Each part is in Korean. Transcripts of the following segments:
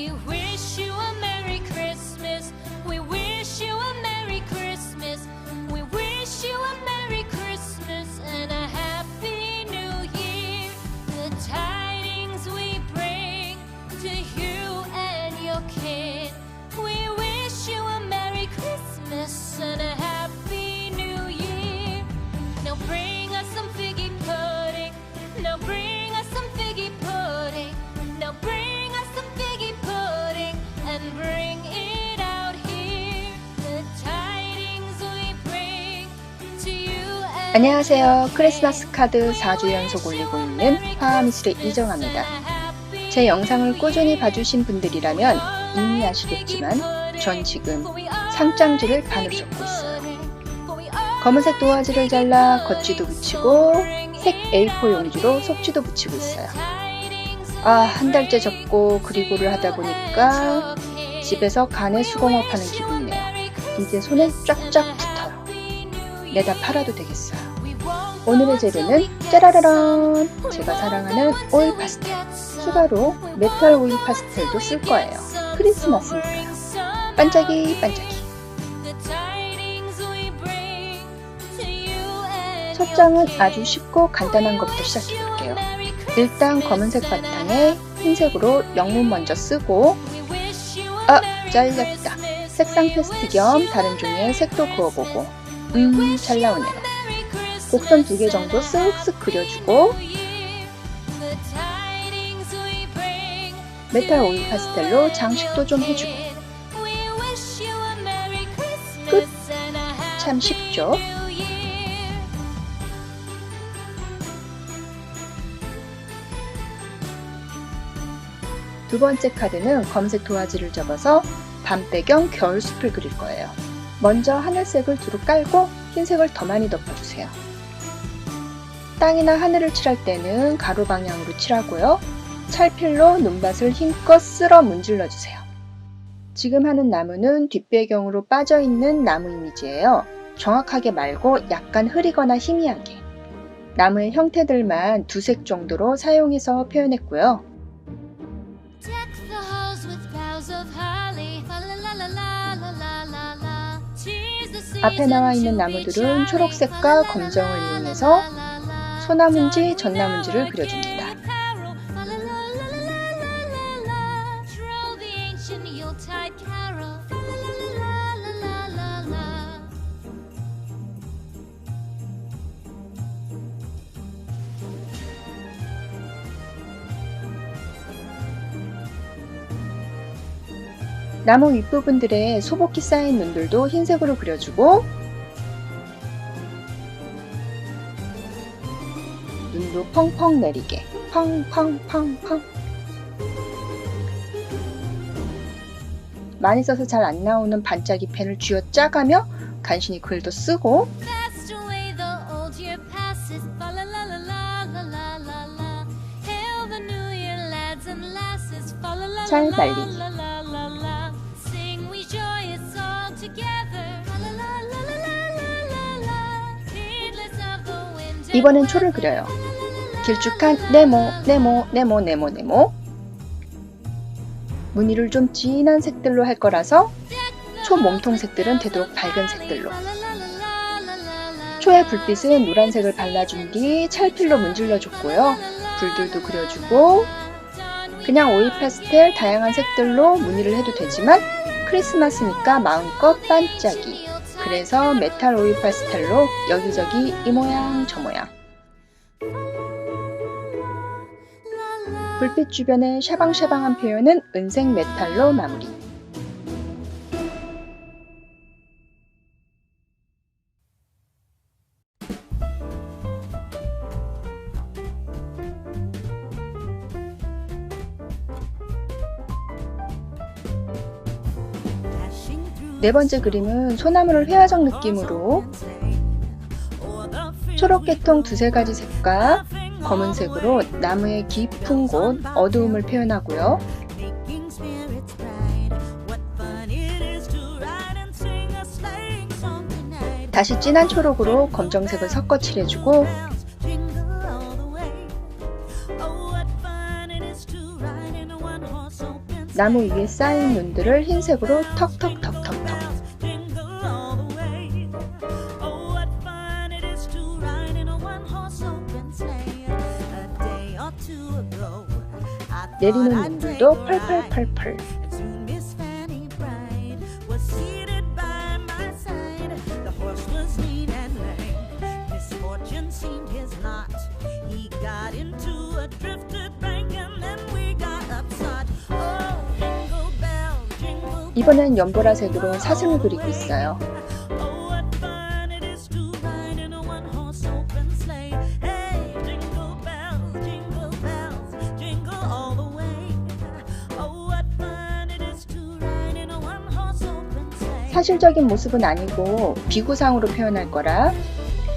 We wish you 안녕하세요. 크리스마스 카드 4주 연속 올리고 있는 화미술의 이정아입니다. 제 영상을 꾸준히 봐주신 분들이라면 이미 아시겠지만 전 지금 상장지를 반으로 접고 있어요. 검은색 도화지를 잘라 겉지도 붙이고 색 A4 용지로 속지도 붙이고 있어요. 아, 한 달째 접고 그리고를 하다 보니까 집에서 간의 수공업 하는 기분이네요. 이제 손에 쫙쫙 붙어요. 내다 팔아도 되겠어요. 오늘의 재료는 짜라라란! 제가 사랑하는 오일 파스텔. 추가로 메탈 오일 파스텔도 쓸 거예요. 크리스마스니까요. 반짝이 반짝이. 첫 장은 아주 쉽고 간단한 것부터 시작해 볼게요. 일단 검은색 바탕에 흰색으로 영문 먼저 쓰고 아 잘렸다. 색상 테스트 겸 다른 종이에 색도 그어보고 음 잘 나오네요. 곡선 두 개 정도 쓱쓱 그려주고 메탈 오일 파스텔로 장식도 좀 해주고 끝. 참 쉽죠? 두 번째 카드는 검색 도화지를 접어서 밤 배경 겨울 숲을 그릴 거예요. 먼저 하늘색을 두루 깔고 흰색을 더 많이 덮어주세요. 땅이나 하늘을 칠할 때는 가로 방향으로 칠하고요. 찰필로 눈밭을 힘껏 쓸어 문질러주세요. 지금 하는 나무는 뒷배경으로 빠져있는 나무 이미지예요. 정확하게 말고 약간 흐리거나 희미하게. 나무의 형태들만 두 색 정도로 사용해서 표현했고요. 앞에 나와 있는 나무들은. 초록색과 검정을 이용해서. 소나무인지 전나무인지를 그려줍니다. 나무 윗부분들에 소복히 쌓인 눈들도 흰색으로 그려주고 눈도 펑펑 내리게. 펑펑펑펑. 많이 써서 잘 안 나오는 반짝이 펜을 쥐어 짜가며 간신히 글도 쓰고. The old 이번엔 초를 그려요. 길쭉한 네모 네모 네모 네모 네모 무늬를 좀 진한 색들로 할 거라서 초 몸통 색들은 되도록 밝은 색들로 초의 불빛은 노란색을 발라준 뒤 찰필로 문질러 줬고요. 불들도 그려주고 그냥 오일 파스텔 다양한 색들로 무늬를 해도 되지만 크리스마스니까 마음껏 반짝이 그래서 메탈 오일 파스텔로 여기저기 이 모양 저 모양. 불빛 주변의 샤방샤방한 표현은 은색 메탈로 마무리 네 번째 그림은 소나무를 회화적 느낌으로 초록 계통 두세 가지 색과 검은색으로 나무의 깊은 곳 어두움을 표현하고요. 다시 진한 초록으로 검정색을 섞어 칠해주고 나무 위에 쌓인 눈들을 흰색으로 턱턱턱 Oh, jingle bell, jingle 이번엔 연보라색으로 사슴을 그리고 있어요. 사실적인 모습은 아니고 비구상으로 표현할 거라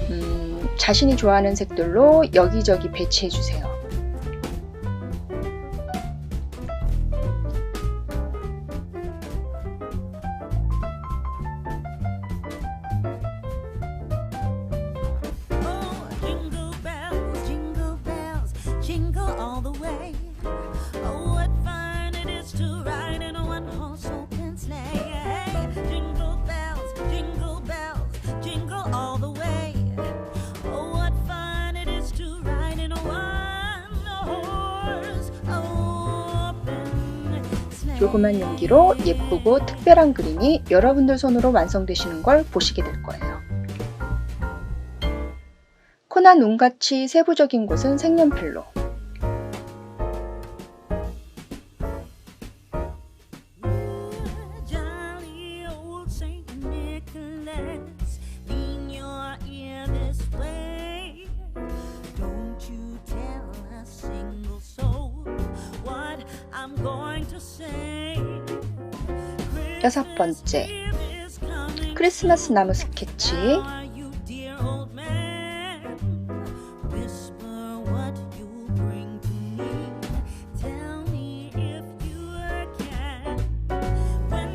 음, 자신이 좋아하는 색들로 여기저기 배치해 주세요. 조그만 용기로 예쁘고 특별한 그림이 여러분들 손으로 완성되시는 걸 보시게 될 거예요. 코나 눈같이 세부적인 곳은 색연필로 여섯 번째. 크리스마스 나무 스케치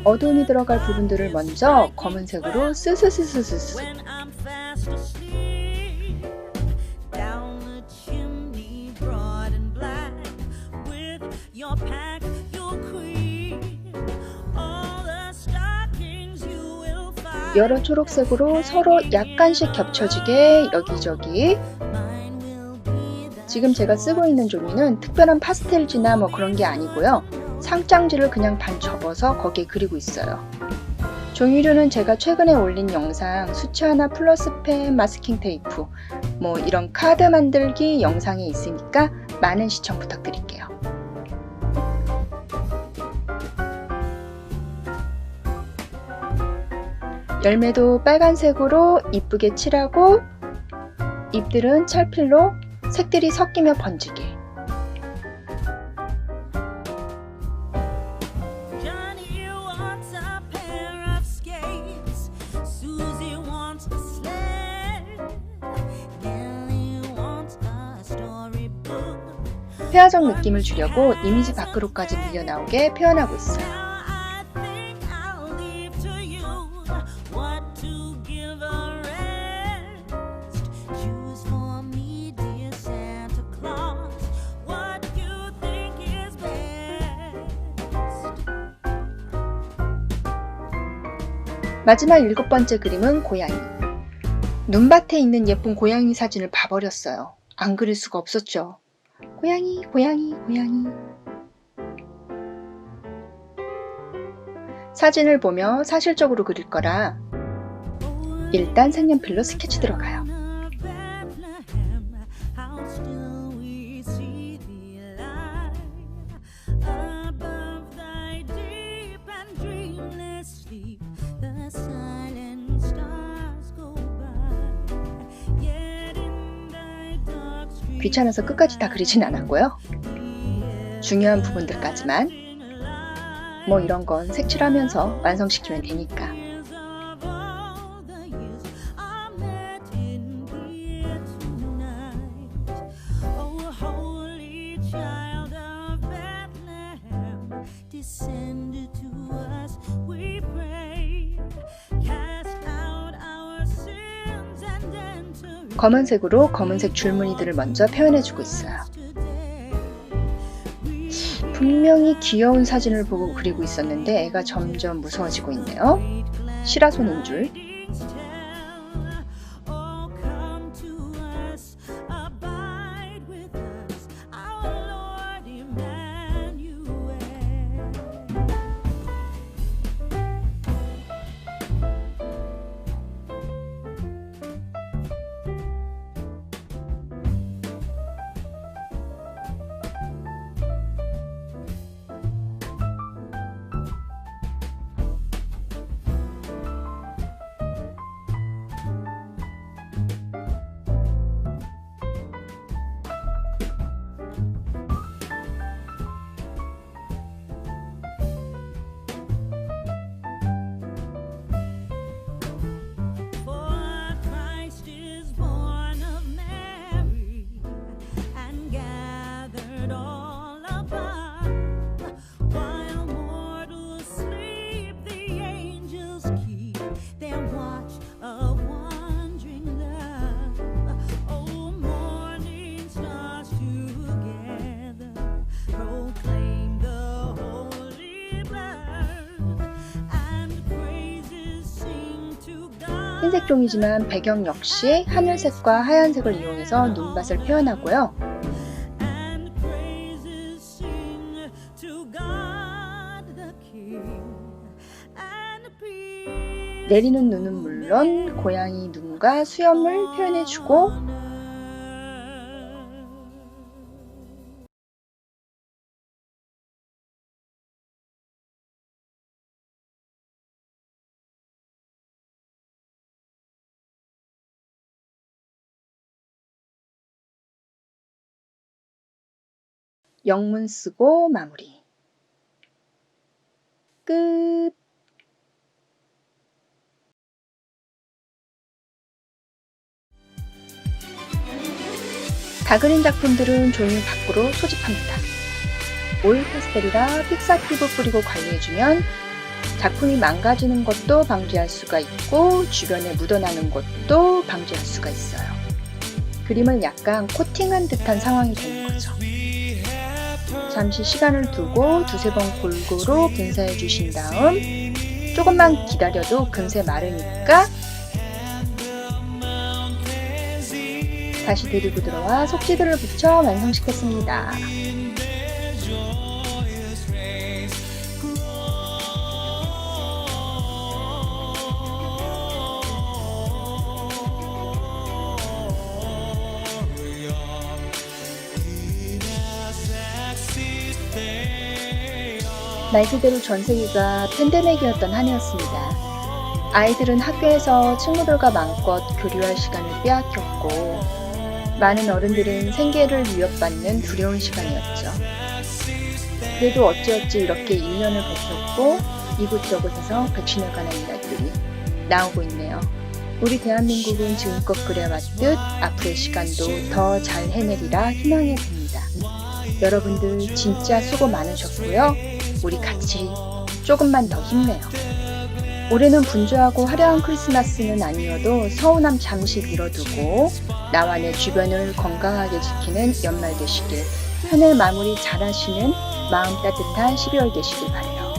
어두움이 들어갈 부분들을 먼저 검은색으로 스스스스스스 여러 초록색으로 서로 약간씩 겹쳐지게 여기저기 지금 제가 쓰고 있는 종이는 특별한 파스텔지나 뭐 그런 게 아니고요. 상장지를 그냥 반 접어서 거기에 그리고 있어요. 종이류는 제가 최근에 올린 영상 수채 하나 플러스 펜 마스킹 테이프 뭐 이런 카드 만들기 영상이 있으니까 많은 시청 부탁드릴게요. 열매도 빨간색으로 이쁘게 칠하고 잎들은 찰필로 색들이 섞이며 번지게. 페어적 느낌을 주려고 이미지 밖으로까지 밀려나오게 표현하고 있어요. 마지막 일곱 번째 그림은 고양이. 눈밭에 있는 예쁜 고양이 사진을 봐버렸어요. 안 그릴 수가 없었죠. 고양이, 고양이, 고양이. 사진을 보며 사실적으로 그릴 거라 일단 색연필로 스케치 들어가요. 귀찮아서 끝까지 다 그리진 않았고요. 중요한 부분들까지만 뭐 이런 건 색칠하면서 완성시키면 되니까. 검은색으로 검은색 줄무늬들을 먼저 표현해주고 있어요. 분명히 귀여운 사진을 보고 그리고 있었는데 애가 점점 무서워지고 있네요. 시라소는 줄. 흰색 종이지만 배경 역시 하늘색과 하얀색을 이용해서 눈밭을 표현하고요. 내리는 눈은 물론 고양이 눈과 수염을 표현해주고 영문 쓰고 마무리. 끝. 다 그린 작품들은 종이 밖으로 소집합니다. 오일 파스텔이라 픽사티브 뿌리고 관리해주면 작품이 망가지는 것도 방지할 수가 있고 주변에 묻어나는 것도 방지할 수가 있어요. 그림을 약간 코팅한 듯한 상황이 되는 거죠. 잠시 시간을 두고 두세 번 골고루 분사해 주신 다음 조금만 기다려도 금세 마르니까 다시 데리고 들어와 속지들을 붙여 완성시켰습니다. 말 그대로 전 세계가 팬데믹이었던 한 해였습니다. 아이들은 학교에서 친구들과 마음껏 교류할 시간을 빼앗겼고, 많은 어른들은 생계를 위협받는 두려운 시간이었죠. 그래도 어찌어찌 이렇게 1년을 버텼고, 이곳저곳에서 백신에 관한 이야기들이 나오고 있네요. 우리 대한민국은 지금껏 그래왔듯 앞으로의 시간도 더 잘 해내리라 희망해 봅니다. 여러분들 진짜 수고 많으셨고요. 우리 같이 조금만 더 힘내요. 올해는 분주하고 화려한 크리스마스는 아니어도 서운함 잠시 미뤄두고 나와 내 주변을 건강하게 지키는 연말 되시길 한 해 마무리 잘 하시는 마음 따뜻한 12월 되시길 바래요.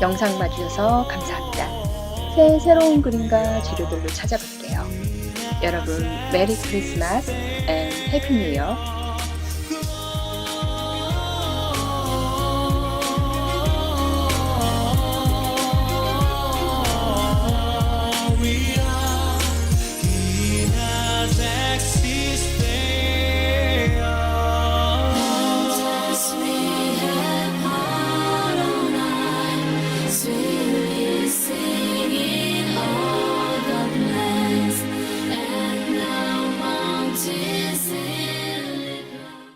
영상 봐주셔서 감사합니다. 새해 새로운 그림과 재료들로 찾아뵐게요. 여러분 메리 크리스마스 앤 해피 뉴 이어